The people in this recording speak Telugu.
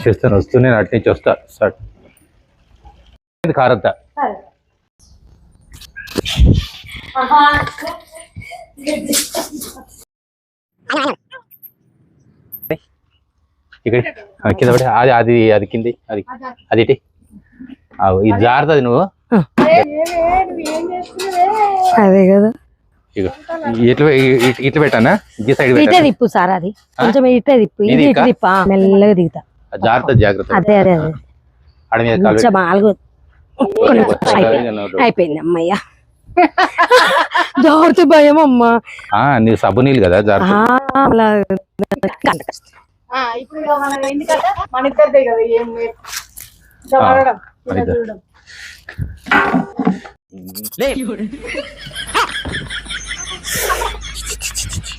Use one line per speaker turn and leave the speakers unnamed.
వచ్చేస్తాను వస్తూ నేను అటు నుంచి వస్తా. ఇది కారంతా ఇక్కడ కింద పడి అది అది అది కింది అది అది ఇది జారుతుంది నువ్వు.
అదే కదా.
ఇగో ఇట్లా ఇట్- ఇట్లా పెట్టానా? ఈ సైడ్
ఇటే తిప్పు సార్ అది. కొంచెం ఇటే తిప్పు
ఇది
ఇది? ఇటు తిప్పు మెల్లగా దిగుతా.
జాగ్రత్త జాగ్రత్త.
అదే అదే అదే. అయిపోయింది అమ్మయ్య జాగ్రత్త భయం అమ్మ
ఆ, నీవు సబ్బు నీళ్ళు కదా జాగ్రత్త.
మన